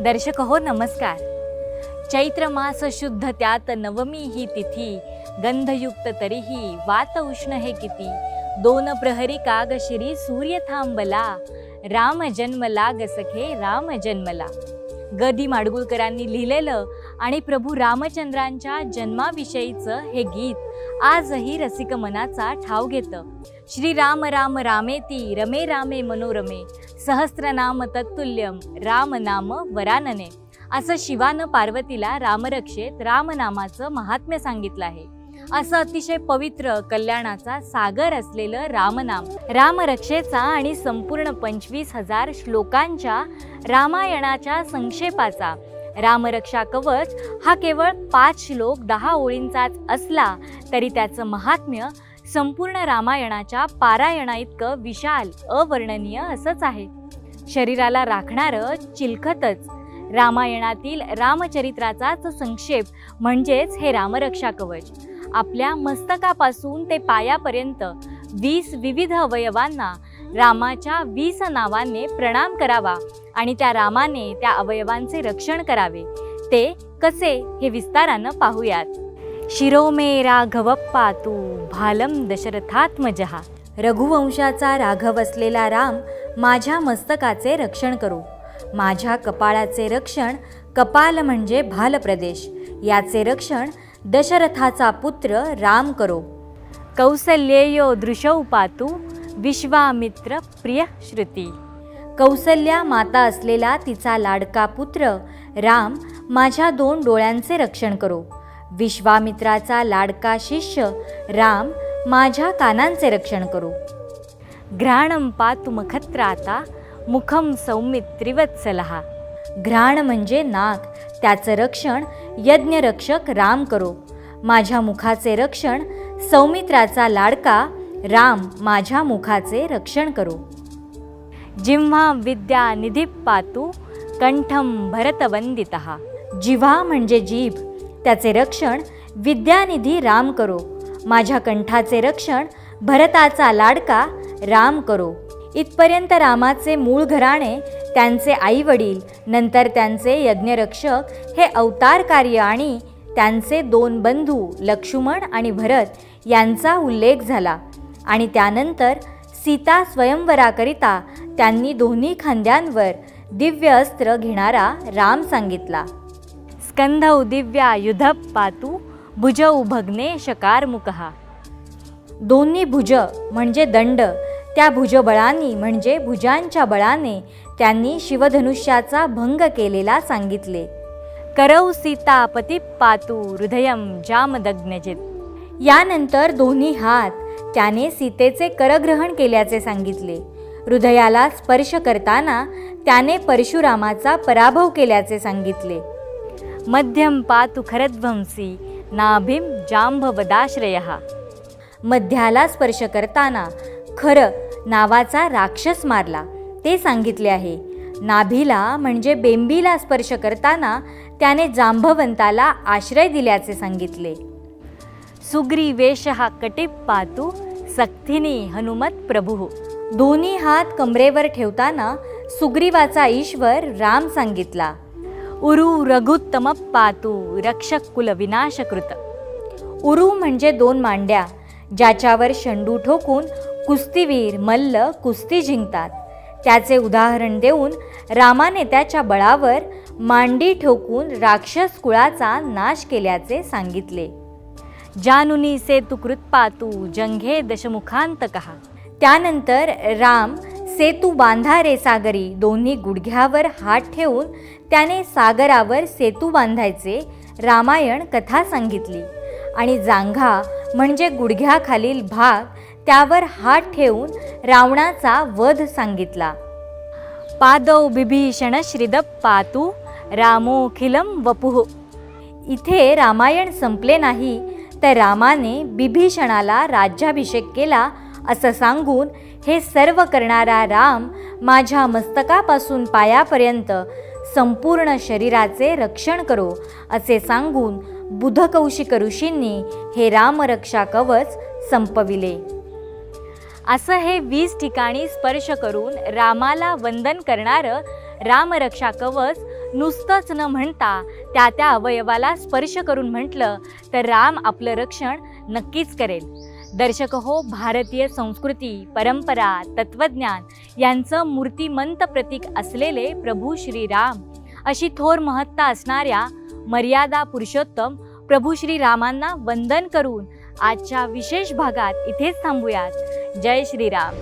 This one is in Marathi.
दर्शक हो नमस्कार. चैत्र मास शुद्ध त्यात नवमी ही तिथी गंधयुक्त तरीही वात उष्ण हे किती. दोन प्रहरी काग श्री सूर्य थांबला. राम जन्मला गसखे सखे राम जन्मला. ग दी माडगुळकरांनी लिहिलेलं आणि प्रभू रामचंद्रांच्या जन्माविषयीचं हे गीत आजही रसिक मनाचा ठाव घेतं. श्री राम राम रामेती रमे रामे मनोरमे. सहस्रनाम तत्तुल्यम राम नाम वरानने. असं शिवानं पार्वतीला रामरक्षेत रामनामाचं महात्म्य सांगितलं आहे. असं अतिशय पवित्र कल्याणाचा सागर असलेलं रामनाम रामरक्षेचा आणि संपूर्ण पंचवीस हजार श्लोकांच्या रामायणाच्या संक्षेपाचा. रामरक्षा कवच हा केवळ पाच श्लोक दहा ओळींचाच असला तरी त्याचं महात्म्य संपूर्ण रामायणाच्या पारायणाइतकं विशाल अवर्णनीय असंच आहे. शरीराला राखणारं चिलखतच. रामायणातील रामचरित्राचाच संक्षेप म्हणजेच हे रामरक्षा कवच आपल्या मस्तकापासून ते पायापर्यंत वीस विविध अवयवांना रामाच्या वीस नावाने प्रणाम करावा आणि त्या रामाने त्या अवयवांचे रक्षण करावे. ते कसे हे विस्तारानं पाहूयात. शिरोमे राघवप्पा तू भालम दशरथात्मजहा रघुवंशाचा राघव असलेला राम माझ्या मस्तकाचे रक्षण करू. माझ्या कपाळाचे रक्षण कपाल म्हणजे भाल प्रदेश याचे रक्षण दशरथाचा पुत्र राम करो. कौसल्येयो दृशौ पातू विश्वामित्र प्रिय श्रुती. कौसल्या माता असलेला तिचा लाडका पुत्र राम माझ्या दोन डोळ्यांचे रक्षण करो. विश्वामित्राचा लाडका शिष्य राम माझ्या कानांचे रक्षण करो. घ्राणम पातु मखत्राता मुखम सौमित्रिवत्सलहा घ्राण म्हणजे नाक त्याचं रक्षण यज्ञरक्षक राम करो. माझ्या मुखाचे रक्षण सौमित्राचा लाडका राम माझ्या मुखाचे रक्षण करो. जिव्हा विद्या निधी पातू कंठम भरतवंदित. जिव्हा म्हणजे जीभ त्याचे रक्षण विद्यानिधी राम करो. माझ्या कंठाचे रक्षण भरताचा लाडका राम करो. इथपर्यंत रामाचे मूळ घराणे त्यांचे आई वडील नंतर त्यांचे यज्ञरक्षक हे अवतार कार्य आणि त्यांचे दोन बंधू लक्ष्मण आणि भरत यांचा उल्लेख झाला. आणि त्यानंतर सीता स्वयंवराकरिता त्यांनी दोन्ही खांद्यांवर दिव्य अस्त्र घेणारा राम सांगितला. स्कंधौ दिव्या युध पातू भुजौ भग्ने शकारमुखहा दोन्ही भुज म्हणजे दंड त्या भुजबळांनी म्हणजे भुजांच्या बळाने त्यांनी शिवधनुष्याचा भंग केलेला सांगितले. करौ सीता पती पातू हृदयम जामदग्नजित. यानंतर दोन्ही हात त्याने सीतेचे करग्रहण केल्याचे सांगितले. हृदयाला स्पर्श करताना त्याने परशुरामाचा पराभव केल्याचे सांगितले. मध्यम पातु खरध्वंसी नाभिम जांभवदाश्रय. मध्याला स्पर्श करताना खरं नावाचा राक्षस मारला. ते सांगितले आहे नाभीला म्हणजे बेंबीला स्पर्श करताना त्याने जांभवंताला आश्रय दिल्याचे सांगितले. सुग्रीवेश हा कटिप पातू सक्थिनी हनुमत प्रभू. दोन्ही हात कमरेवर ठेवताना सुग्रीवाचा ईश्वर राम सांगितला. उरु रघुत्तम पातू रक्षक कुल विनाशकृत. उरु म्हणजे दोन मांड्या ज्याच्यावर शंडू ठोकून कुस्तीवीर मल्ल कुस्ती जिंकतात. त्याचे उदाहरण देऊन रामाने त्याच्या बळावर मांडी ठोकून राक्षस कुळाचा नाश केल्याचे सांगितले. जानुनी से तुकृत पातू जंघे दशमुखांत कहा त्यानंतर राम सेतू बांधा रे सागरी. दोन्ही गुडघ्यावर हात ठेवून त्याने सागरावर सेतू बांधायचे रामायण कथा सांगितली. आणि जांघा म्हणजे गुडघ्याखालील भाग त्यावर हात ठेवून रावणाचा वध सांगितला. पादौ बिभीषण श्रीदप पातू रामोखिलम वपुः. इथे रामायण संपले नाही तर रामाने बिभीषणाला राज्याभिषेक केला असं सांगून हे सर्व करणारा राम माझ्या मस्तकापासून पायापर्यंत संपूर्ण शरीराचे रक्षण करो असे सांगून बुधकौशिक ऋषींनी हे रामरक्षा कवच संपविले. असं हे वीस ठिकाणी स्पर्श करून रामाला वंदन करणारं रामरक्षा कवच नुसतंच न म्हणता त्या त्या अवयवाला स्पर्श करून म्हटलं तर राम आपलं रक्षण नक्कीच करेल. दर्शक हो भारतीय संस्कृती परंपरा तत्वज्ञान यांचं मूर्तिमंत प्रतीक असलेले प्रभू श्रीराम अशी थोर महत्ता असणाऱ्या मर्यादा पुरुषोत्तम प्रभू श्रीरामांना वंदन करून आजच्या विशेष भागात इथेच थांबूयात. जय श्रीराम.